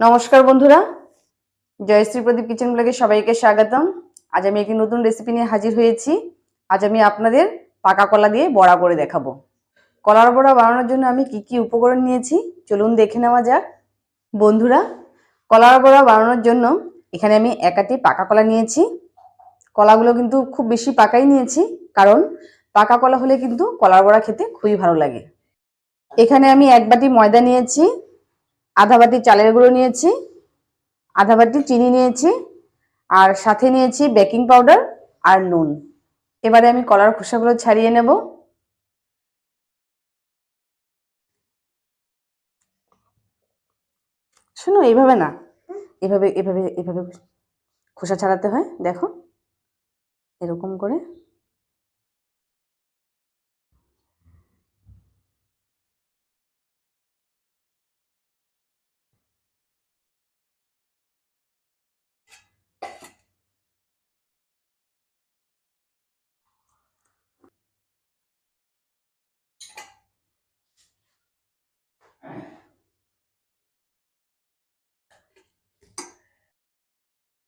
নমস্কার বন্ধুরা। জয়শ্রী প্রদীপ কিচেন ব্লগে সবাইকে স্বাগতম। আজ আমি একটি নতুন রেসিপি নিয়ে হাজির হয়েছি। আজ আমি আপনাদের পাকা কলা দিয়ে বড়া করে দেখাবো। কলার বড়া বানানোর জন্য আমি কি কি উপকরণ নিয়েছি, চলুন দেখে নেওয়া যাক। বন্ধুরা, কলার বড়া বানানোর জন্য এখানে আমি একাটি পাকা কলা নিয়েছি। কলাগুলো কিন্তু খুব বেশি পাকাই নিয়েছি, কারণ পাকা কলা হলে কিন্তু কলার বড়া খেতে খুবই ভালো লাগে। এখানে আমি এক বাটি ময়দা নিয়েছি। আধা বাটি চালের গুঁড়ো নিয়েছি, আধা বাটি চিনি নিয়েছি, আর সাথে নিয়েছি বেকিং পাউডার আর নুন। এবারে আমি কলার খোসাগুলো ছাড়িয়ে নেব। শোনো, এইভাবে না, এভাবে এভাবে এভাবে খোসা ছাড়াতে হয়, দেখো, এরকম করে।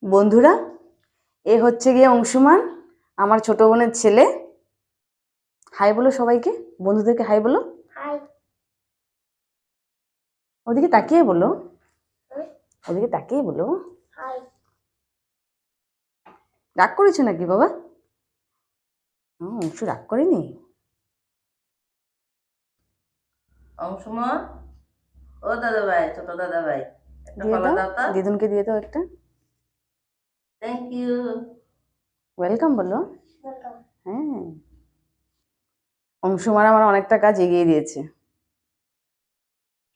বন্ধুরা এ হচ্ছে গিয়ে অংশুমান আমার ছোট বোনের ছেলে। হাই বলো সবাইকে বন্ধুদেরকে হাই বলো। ওদিকে তাকিয়ে বলো। ওদিকে তাকিয়ে বলো। হাই। রাগ করেছ নাকি বাবা? অংশু রাগ করেনি? অংশমা? ও দাদা ভাই ছোট দাদা ভাই দিদুনকে দিয়ে দাও একটা। থ্যাংক ইউ ওয়েলকাম বলো। হ্যাঁ। অংশুমান আমার অনেকটা কাজ এগিয়ে দিয়েছে।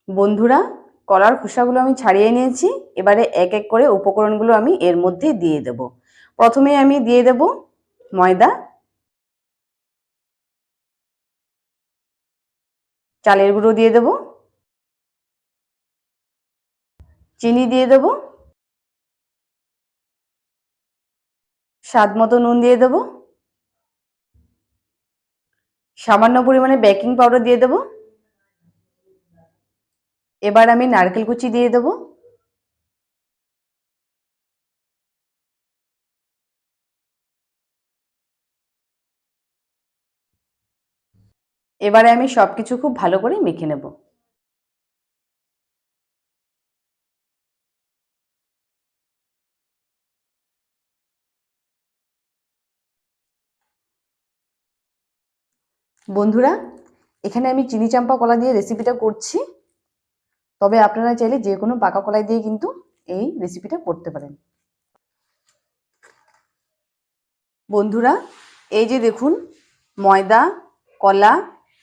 বন্ধুরা কলার খোসাগুলো আমি ছাড়িয়ে নিয়েছি এবারে এক এক করে উপকরণগুলো আমি এর মধ্যে দিয়ে দেব। প্রথমে আমি দিয়ে দেব ময়দা। চালের গুঁড়ো দিয়ে দেব। চিনি দিয়ে দেব। স্বাদ মতো নুন দিয়ে দেব। সামান্য পরিমাণে বেকিং পাউডার দিয়ে দেব। এবার আমি নারকেল কুচি দিয়ে দেব। এবারে আমি সবকিছু খুব ভালো করে মেখে নেব। বন্ধুরা, এখানে আমি চিনি চাম্পা কলা দিয়ে রেসিপিটা করছি। তবে আপনারা চাইলে যে কোনো পাকা কলাই দিয়ে কিন্তু এই রেসিপিটা করতে পারেন। বন্ধুরা, এই যে দেখুন, ময়দা, কলা,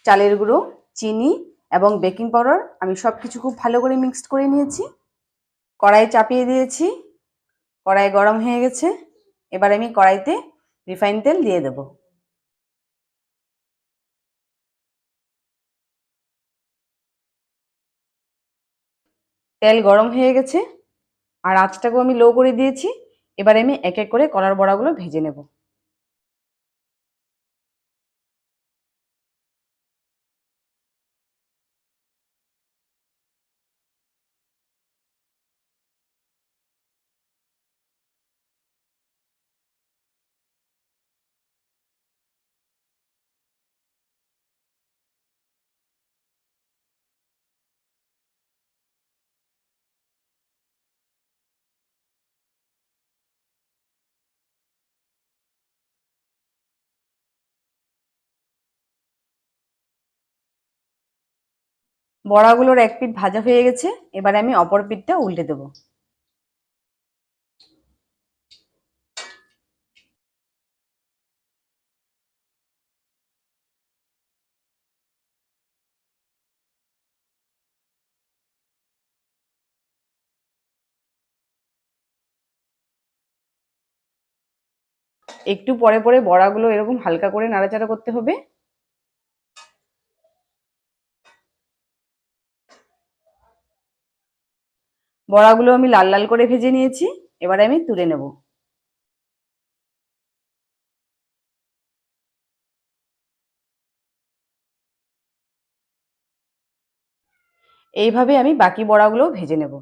চালের গুঁড়ো, চিনি এবং বেকিং পাউডার আমি সব কিছু খুব ভালো করে মিক্সড করে নিয়েছি। কড়াই চাপিয়ে দিয়েছি, কড়াই গরম হয়ে গেছে। এবার আমি কড়াইতে রিফাইন তেল দিয়ে দেবো। তেল গরম হয়ে গেছে, আর আঁচটাকেও আমি লো করে দিয়েছি। এবার আমি এক এক করে কলার বড়াগুলো ভেজে নেব। বড়াগুলোর এক পিঠ ভাজা হয়ে গেছে, এবার আমি অপর পিঠটা উল্টে দেবো। একটু পরে পরে বড়াগুলো এরকম হালকা করে নাড়াচাড়া করতে হবে। বড়াগুলো আমি লাল লাল করে ভেজে নিয়েছি, এবারে আমি তুলে নেব। এইভাবে আমি বাকি বড়াগুলোও ভেজে নেব।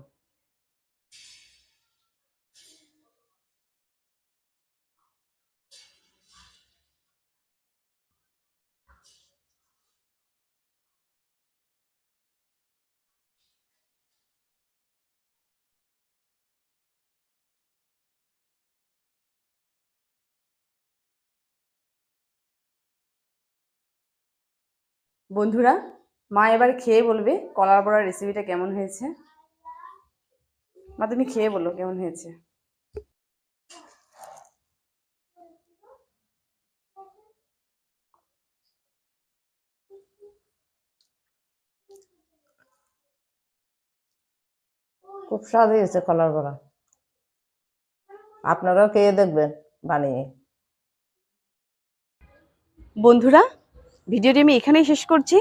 বন্ধুরা মা এবার খেয়ে বলবে কলার বড়ার রেসিপিটা কেমন হয়েছে। মা তুমি খেয়ে বলো কেমন হয়েছে। খুব স্বাদ হয়েছে কলার বড়া। আপনারাও খেয়ে দেখবেন বানিয়ে। বন্ধুরা ভিডিওটি আমি এখানেই শেষ করছি।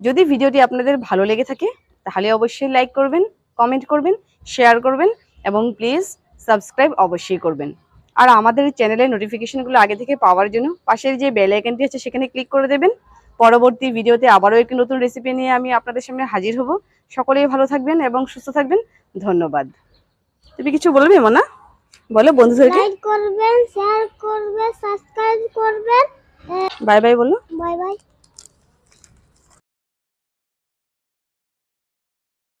যদি ভিডিওটি আপনাদের ভালো লেগে থাকে, তাহলে অবশ্যই লাইক করবেন কমেন্ট করবেন শেয়ার করবেন এবং প্লিজ সাবস্ক্রাইব অবশ্যই করবেন। আর আমাদের চ্যানেলের নোটিফিকেশনগুলো আগে থেকে পাওয়ার জন্য পাশের যে বেল আইকনটি আছে, সেখানে ক্লিক করে দেবেন। পরবর্তী ভিডিওতে আবারও একটি নতুন রেসিপি নিয়ে আমি আপনাদের সামনে হাজির হব। সকলেই ভালো থাকবেন এবং সুস্থ থাকবেন। ধন্যবাদ। তুমি কিছু বলবে, মনা? বলো বন্ধুদেরকে। লাইক করবেন শেয়ার করবেন সাবস্ক্রাইব করবেন। বাই বাই বলো। Bye bye.